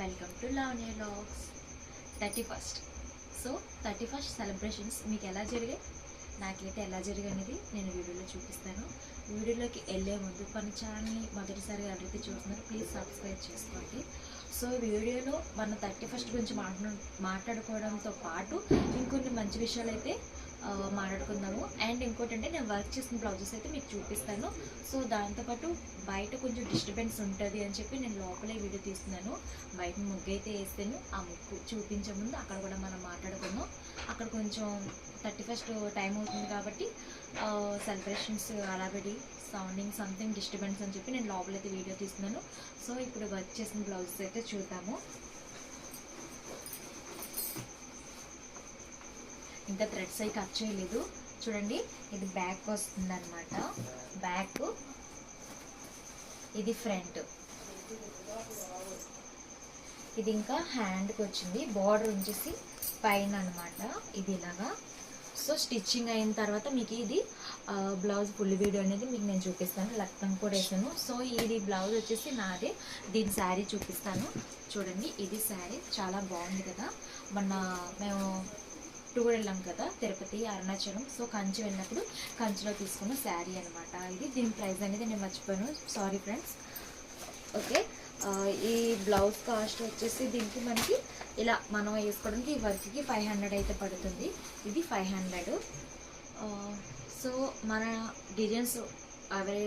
Welcome to Lavanya logs thirty first so thirty first celebrations మీకు ఎలా జరిగాయి? నాకైతే ఎలా జరిగనేది నేను వీడియోలో చూపిస్తాను. వీడియోలోకి వెళ్ళే ముందు మన ఛానల్ని మొదటిసారిగా ఎవరైతే చూస్తున్నారో ప్లీజ్ సబ్స్క్రైబ్ చేసుకోండి. సో వీడియోలో మన థర్టీ ఫస్ట్ గురించి మాట్లాడు మాట్లాడుకోవడంతో పాటు ఇంకొన్ని మంచి విషయాలు అయితే మాట్లాడుకుందాము. అండ్ ఇంకోటి అంటే నేను వర్క్ చేసిన బ్లౌజెస్ అయితే మీకు చూపిస్తాను. సో దాంతోపాటు బయట కొంచెం డిస్టర్బెన్స్ ఉంటుంది అని చెప్పి నేను లోపలే వీడియో తీస్తున్నాను. బయట ముగ్గు అయితే వేస్తాను. ఆ ముగ్గు చూపించే ముందు అక్కడ కూడా మనం మాట్లాడుకుందాం. అక్కడ కొంచెం థర్టీ ఫస్ట్ టైం అవుతుంది కాబట్టి సెలబ్రేషన్స్ అలాగడి సౌండింగ్ సంథింగ్ డిస్టర్బెన్స్ అని చెప్పి నేను లోపలైతే వీడియో తీస్తున్నాను. సో ఇప్పుడు వర్క్ చేసిన బ్లౌజెస్ అయితే చూద్దాము. ఇంకా థ్రెడ్స్ అయి కట్ చేయలేదు. చూడండి ఇది బ్యాక్ వస్తుంది అనమాట బ్యాక్ ఇది ఫ్రంట్ ఇది ఇంకా హ్యాండ్కి వచ్చింది. బార్డర్ ఉంచేసి పైన అనమాట ఇది ఇలాగా. సో స్టిచ్చింగ్ అయిన తర్వాత మీకు ఇది బ్లౌజ్ ఫుల్ వీడియో అనేది మీకు నేను చూపిస్తాను. లక్తం కూడా వేసాను. సో ఇది బ్లౌజ్ వచ్చేసి నాదే. దీని శారీ చూపిస్తాను. చూడండి ఇది శారీ చాలా బాగుంది కదా. మొన్న మేము టూర్ వెళ్ళాం కదా తిరుపతి అరుణాచలం. సో కంచి వెళ్ళినప్పుడు కంచిలో తీసుకున్న శారీ అనమాట ఇది దీని ప్రైస్ అనేది నేను మర్చిపోయాను. సారీ ఫ్రెండ్స్ ఓకే ఈ బ్లౌజ్ కాస్ట్ వచ్చేసి దీనికి మనకి ఇలా మనం వేసుకోవడానికి ఈ వర్క్కి ఫైవ్ హండ్రెడ్ అయితే పడుతుంది. ఇది ఫైవ్ హండ్రెడ్ సో మన డిజైన్స్ అవే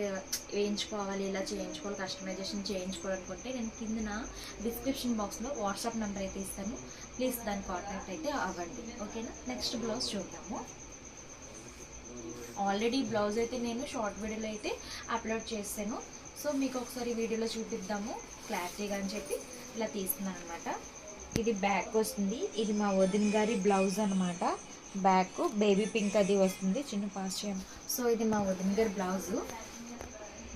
వేయించుకోవాలి ఇలా చేయించుకోవాలి కస్టమైజేషన్ చేయించుకోవాలనుకుంటే నేను కింద డిస్క్రిప్షన్ బాక్స్లో వాట్సాప్ నెంబర్ అయితే ఇస్తాను. ప్లీజ్ దాని కాంటాక్ట్ అయితే అవ్వండి. ఓకేనా నెక్స్ట్ బ్లౌజ్ చూద్దాము. ఆల్రెడీ బ్లౌజ్ అయితే నేను షార్ట్ వీడియోలో అయితే అప్లోడ్ చేస్తాను. సో మీకు ఒకసారి వీడియోలో చూపిద్దాము. క్లారిటీగా అని చెప్పి ఇలా తీస్తున్నాను అనమాట ఇది బ్యాక్ వస్తుంది. ఇది మా వదిన గారి బ్లౌజ్ అనమాట బ్యాక్ బేబీ పింక్ అది వస్తుంది చిన్న పాస్ చేయండి సో ఇది మా వదిన గారి బ్లౌజు.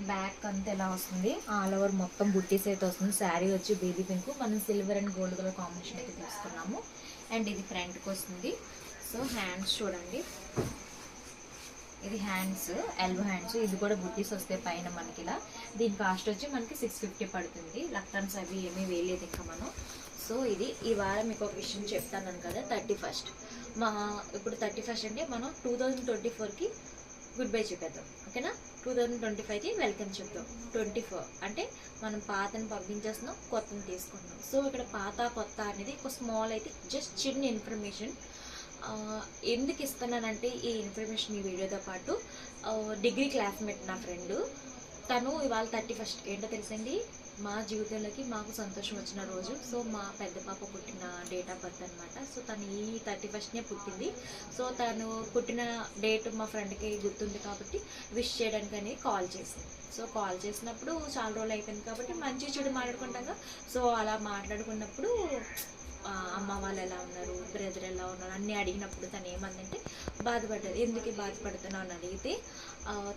బ్యాక్ అంతా ఎలా వస్తుంది? ఆల్ ఓవర్ మొత్తం బుట్టీస్ అయితే వస్తుంది. శారీ వచ్చి బేబీ పింక్. మనం silver and gold colour combination అయితే తీసుకున్నాము. అండ్ ఇది ఫ్రంట్కి వస్తుంది. సో హ్యాండ్స్ చూడండి. ఇది హ్యాండ్స్ ఎల్బో హ్యాండ్స్. ఇది కూడా బుట్టీస్ వస్తాయి పైన మనకి ఇలా. దీని కాస్ట్ వచ్చి మనకి సిక్స్ ఫిఫ్టీ పడుతుంది. లక్టన్స్ అవి ఏమీ వేయలేదు ఇంకా మనం. సో ఇది ఈ వారం మీకు ఒక విషయం చెప్తాను కదా థర్టీ ఫస్ట్. మా ఇప్పుడు థర్టీ ఫస్ట్ అంటే మనం టూ థౌజండ్ ట్వంటీ ఫోర్కి గుడ్ బై చెప్పేద్దాం. ఓకేనా? టూ థౌజండ్ ట్వంటీ ఫైవ్కి వెల్కమ్ చెప్తాం. ట్వంటీ ఫోర్ అంటే మనం పాతని పంపించేస్తున్నాం కొత్తని తీసుకుంటున్నాం. సో ఇక్కడ పాత కొత్త అనేది ఒక స్మాల్ అయితే జస్ట్ చిన్న ఇన్ఫర్మేషన్. ఎందుకు ఇస్తున్నానంటే ఈ ఇన్ఫర్మేషన్ ఈ వీడియోతో పాటు డిగ్రీ క్లాస్మేట్ నా ఫ్రెండ్. తను ఇవాళ థర్టీ ఫస్ట్ ఏంటో తెలుసండి మా జీవితంలోకి మాకు సంతోషం వచ్చిన రోజు. సో మా పెద్ద పాప పుట్టిన డేట్ ఆఫ్ బర్త్ అనమాట సో తను ఈ థర్టీ ఫస్ట్నే పుట్టింది. సో తను పుట్టిన డేట్ మా ఫ్రెండ్కి గుర్తుంది కాబట్టి విష్ చేయడానికి అనేది కాల్ చేసింది. సో కాల్ చేసినప్పుడు చాలా రోజులు అయిపోయింది కాబట్టి మంచి చెడు మాట్లాడుకుంటాగా. సో అలా మాట్లాడుకున్నప్పుడు అమ్మ వాళ్ళు ఎలా ఉన్నారు? బ్రదర్ ఎలా ఉన్నారు? అన్నీ అడిగినప్పుడు తను ఏమందంటే బాధపడ్డది ఎందుకు బాధపడుతున్నావు? అని అడిగితే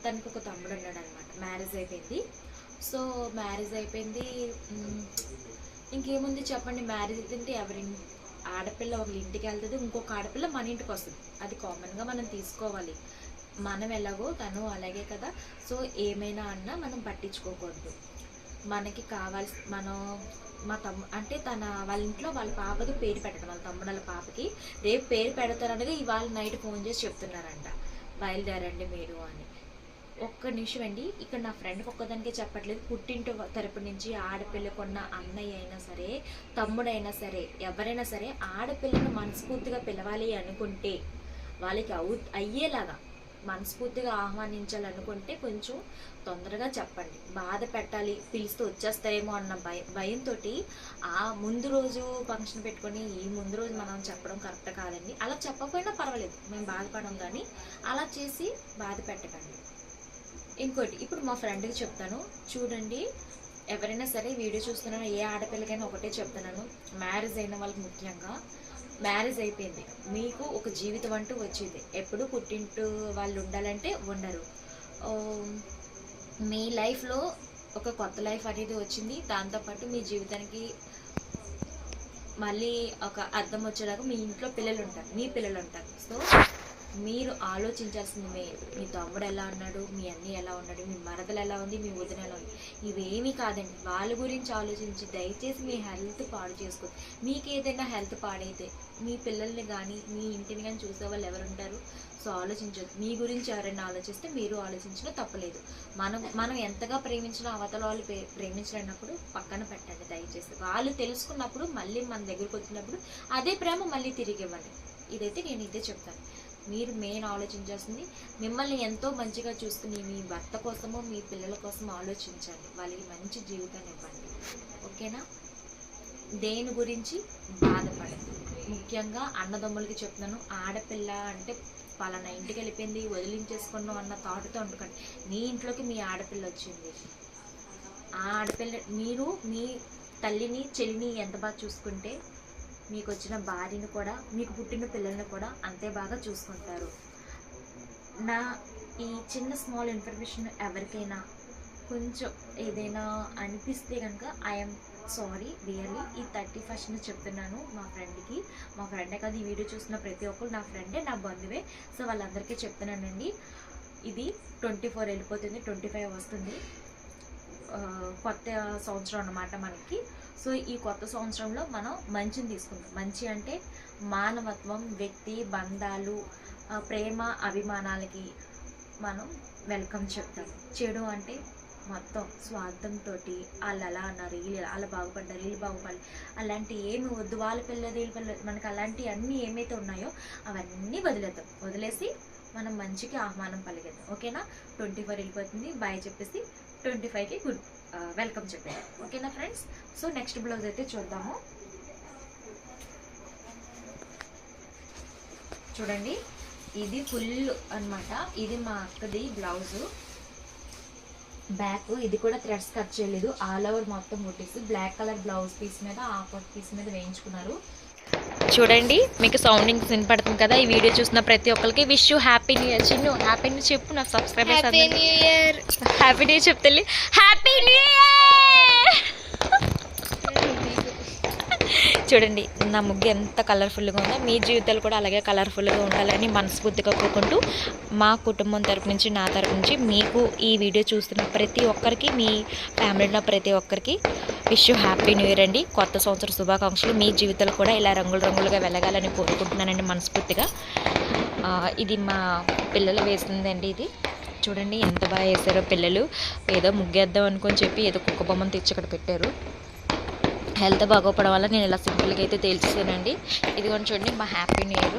తనకు ఒక తమ్ముడు ఉన్నాడు అనమాట మ్యారేజ్ అయిపోయింది. సో మ్యారేజ్ అయిపోయింది. ఇంకేముంది చెప్పండి మ్యారేజ్ అయితే ఎవరి ఆడపిల్ల ఒక ఇంటికి వెళ్తుంది ఇంకొక ఆడపిల్ల మన ఇంటికి వస్తుంది. అది కామన్గా మనం తీసుకోవాలి. మనం ఎలాగో తను అలాగే కదా. సో ఏమైనా అన్నా మనం పట్టించుకోకూడదు. మనకి కావాల్సి మనం మా తమ్ము అంటే తన వాళ్ళ ఇంట్లో వాళ్ళ పాపకి పేరు పెట్టడం వాళ్ళ తమ్ముడు వాళ్ళ పాపకి రేపు పేరు పెడతారనగా ఇవాళ నైట్ ఫోన్ చేసి చెప్తున్నారంట. బయలుదేరండి మీరు అని. ఒక్క నిమిషం అండి. ఇక్కడ నా ఫ్రెండ్కి ఒక్కదానికే చెప్పట్లేదు. పుట్టింటి తరపు నుంచి ఆడపిల్లకున్న అన్నయ్య అయినా సరే తమ్ముడైనా సరే ఎవరైనా సరే ఆడపిల్లను మనస్ఫూర్తిగా పిలవాలి అనుకుంటే వాళ్ళకి అవు అయ్యేలాగా మనస్ఫూర్తిగా ఆహ్వానించాలనుకుంటే కొంచెం తొందరగా చెప్పండి. బాధ పెట్టాలి పిలిస్తే వచ్చేస్తారేమో అన్న భయం భయంతో ఆ ముందు రోజు ఫంక్షన్ పెట్టుకొని ఈ ముందు రోజు మనం చెప్పడం కరెక్ట్ కాదండి. అలా చెప్పకపోయినా పర్వాలేదు. మేము బాధపడడం కానీ అలా చేసి బాధ పెట్టకండి. ఇంకోటి ఇప్పుడు మా ఫ్రెండ్కి చెప్తాను. చూడండి ఎవరైనా సరే వీడియో చూస్తున్నాను ఏ ఆడపిల్లకైనా ఒకటే చెప్తున్నాను. మ్యారేజ్ అయిన వాళ్ళకి ముఖ్యంగా మ్యారేజ్ అయిపోయింది. మీకు ఒక జీవితం అంటూ వచ్చింది. ఎప్పుడు పుట్టింటూ వాళ్ళు ఉండాలంటే ఉండరు. మీ లైఫ్లో ఒక కొత్త లైఫ్ అనేది వచ్చింది. దాంతోపాటు మీ జీవితానికి మళ్ళీ ఒక అర్థం వచ్చేలాగా మీ ఇంట్లో పిల్లలు ఉంటారు. మీ పిల్లలు ఉంటారు. సో మీరు ఆలోచించాల్సింది మీ మీ తమ్ముడు ఎలా ఉన్నాడు మీ అన్ని ఎలా ఉన్నాడు మీ మరదలు ఎలా ఉంది మీ వదిన ఎలా ఉంది? ఇవేమీ కాదండి. వాళ్ళ గురించి ఆలోచించి దయచేసి మీ హెల్త్ పాడు చేసుకో. మీకు ఏదైనా హెల్త్ పాడైతే మీ పిల్లల్ని కానీ మీ ఇంటిని కానీ చూసే వాళ్ళు ఎవరు ఉంటారు? సో ఆలోచించొద్దు. మీ గురించి ఎవరైనా ఆలోచిస్తే మీరు ఆలోచించినా తప్పలేదు. మనం మనం ఎంతగా ప్రేమించిన అవతల వాళ్ళు ప్రే- ప్రేమించలేనప్పుడు పక్కన పెట్టండి దయచేసి. వాళ్ళు తెలుసుకున్నప్పుడు మళ్ళీ మన దగ్గరికి వచ్చినప్పుడు అదే ప్రేమ మళ్ళీ తిరిగి ఇవ్వండి. ఇదైతే నేను ఇదే చెప్తాను. మీరు మెయిన్ ఆలోచించాల్సింది మిమ్మల్ని ఎంతో మంచిగా చూసుకుని మీ భర్త కోసము మీ పిల్లల కోసం ఆలోచించండి. వాళ్ళకి మంచి జీవితాన్ని ఇవ్వండి. ఓకేనా? దేని గురించి? బాధపడదు ముఖ్యంగా అన్నదమ్ములకి చెప్తున్నాను. ఆడపిల్ల అంటే పలానా ఇంటికి వెళ్ళిపోయింది వదిలించేసుకున్నాం అన్న థాట్తో ఉండకండి మీ ఇంట్లోకి మీ ఆడపిల్ల వచ్చింది. ఆ ఆడపిల్ల మీరు మీ తల్లిని చెల్లిని ఎంత బాగా చూసుకుంటే మీకు వచ్చిన భార్యను కూడా మీకు పుట్టిన పిల్లల్ని కూడా అంతే బాగా చూసుకుంటారు. నా ఈ చిన్న స్మాల్ ఇన్ఫర్మేషన్ ఎవరికైనా కొంచెం ఏదైనా అనిపిస్తే కనుక ఐఎమ్ సారీ రియల్లీ ఈ థర్టీ ఫస్ట్ని చెప్తున్నాను మా ఫ్రెండ్కి మా ఫ్రెండే కాదు ఈ వీడియో చూసిన ప్రతి ఒక్కరు నా ఫ్రెండే నా బంధువే. సో వాళ్ళందరికీ చెప్తున్నానండి. ఇది ట్వంటీ ఫోర్ వెళ్ళిపోతుంది ట్వంటీ ఫైవ్ వస్తుంది కొత్త సంవత్సరం అన్నమాట మనకి. సో ఈ కొత్త సంవత్సరంలో మనం మంచిని తీసుకుంటాం. మంచి అంటే మానవత్వం వ్యక్తి బంధాలు ప్రేమ అభిమానాలకి మనం వెల్కమ్ చెప్తాం. చెడు అంటే మొత్తం స్వార్థంతో వాళ్ళు అలా అన్నారు వీళ్ళు అలా బాగుపడ్డారు వీళ్ళు బాగుపడాలి అలాంటి ఏమి వద్దు వాళ్ళ పిల్లలు వీళ్ళ పిల్లలు మనకు అలాంటి అన్నీ ఏమైతే ఉన్నాయో అవన్నీ వదిలేద్దాం. వదిలేసి మనం మంచికి ఆహ్వానం పలిగేద్దాం ఓకేనా? ట్వంటీ ఫోర్ వెళ్ళిపోతుంది. బాయ్ చెప్పేసి ట్వంటీ ఫైవ్కి గుడ్. వెల్కమ్ చెప్పారు. ఓకేనా ఫ్రెండ్స్ సో నెక్స్ట్ బ్లౌజ్ అయితే చూద్దాము. చూడండి. ఇది ఫుల్ అన్నమాట. ఇది మా అక్కది బ్లౌజు బ్యాక్ ఇది కూడా థ్రెడ్స్ కట్ చేయలేదు. ఆల్ ఓవర్ మొత్తం కుట్టేసి బ్లాక్ కలర్ బ్లౌజ్ పీస్ మీద ఆఫర్ పీస్ మీద వేయించుకున్నారు. చూడండి మీకు సౌండింగ్ వినపడుతుంది కదా ఈ వీడియో చూసిన ప్రతి ఒక్కరికి wish you happy new year Chinnu happy new చెప్పు నాకు subscribers happy new year happy new చెప్తే హ్యాపీ న్యూ ఇయర్ చూడండి నా ముగ్గు ఎంత కలర్ఫుల్గా ఉందో. మీ జీవితాలు కూడా అలాగే కలర్ఫుల్గా ఉండాలని మనస్ఫూర్తిగా కోరుకుంటూ మా కుటుంబం తరపు నుంచి నా తరపు నుంచి మీకు ఈ వీడియో చూస్తున్న ప్రతి ఒక్కరికి మీ ఫ్యామిలీలో ప్రతి ఒక్కరికి wish you happy new year అండి. కొత్త సంవత్సర శుభాకాంక్షలు. మీ జీవితాలు కూడా ఇలా రంగులు రంగులుగా వెలగాలని కోరుకుంటున్నానండి మనస్ఫూర్తిగా. ఇది మా పిల్లలు వేసిందండి ఇది. చూడండి ఎంత బాగా వేసారో పిల్లలు. ఏదో ముగ్గేద్దాం అనుకొని చెప్పి ఏదో కుక్క బొమ్మను తెచ్చి ఇక్కడ పెట్టారు. హెల్త్ బాగోపడం వల్ల నేను ఇలా సింపుల్గా అయితే తేల్చేసానండి. ఇదిగోండి చూడండి మా happy new year.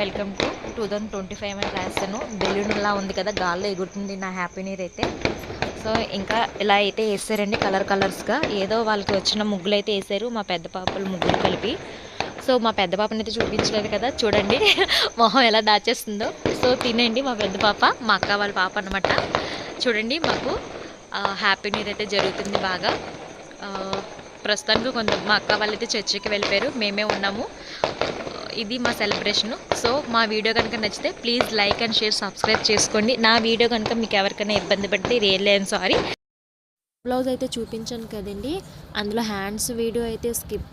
Welcome to two thousand twenty five అని రాస్తాను బెలూన్లా ఉంది కదా గాల్లో ఎగురుతుంది నా హ్యాపీ న్యూ ఇయర్ అయితే. సో ఇంకా ఇలా అయితే వేసారండి కలర్ కలర్స్గా. ఏదో వాళ్ళకి వచ్చిన ముగ్గులు అయితే వేసారు మా పెద్ద పాపలు ముగ్గులు కలిపి. సో మా పెద్ద పాపని అయితే చూపించలేదు కదా చూడండి మొహం ఎలా దాచేస్తుందో. సో తినండి మా పెద్ద పాప మా అక్క వాళ్ళ పాప అనమాట చూడండి మాకు హ్యాపీ న్యూ ఇయర్ అయితే జరుగుతుంది బాగా. ప్రస్తుతానికి కొంత మా అక్క వాళ్ళైతే చర్చికి వెళ్ళిపోయారు. మేమే ఉన్నాము. ఇది మా సెలబ్రేషన్ సో మా వీడియో కనుక నచ్చితే please like and share subscribe చేసుకోండి. నా వీడియో కనుక మీకు ఎవరికైనా ఇబ్బంది పడితే రియల్లీ అండ్ సారీ బ్లౌజ్ అయితే చూపించాను కదండి. అందులో హ్యాండ్స్ వీడియో అయితే స్కిప్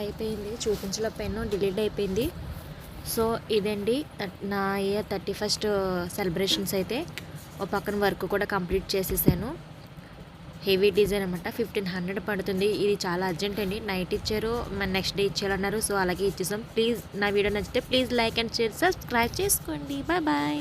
అయిపోయింది. చూపించలేకపోయాను డిలీట్ అయిపోయింది. సో ఇదండి. నా ఇయర్ థర్టీ ఫస్ట్ సెలబ్రేషన్స్ అయితే. ఒక పక్కన వర్క్ కూడా కంప్లీట్ చేసేసాను. హెవీ డిజైన్ అనమాట ఫిఫ్టీన్ హండ్రెడ్ పడుతుంది. ఇది చాలా అర్జెంట్ అండి. నైట్ ఇచ్చారు నెక్స్ట్ డే ఇచ్చేయాలన్నారు. సో అలాగే ఇచ్చేసాం. ప్లీజ్ నా వీడియో నచ్చితే please like and share subscribe చేసుకోండి. Bye bye.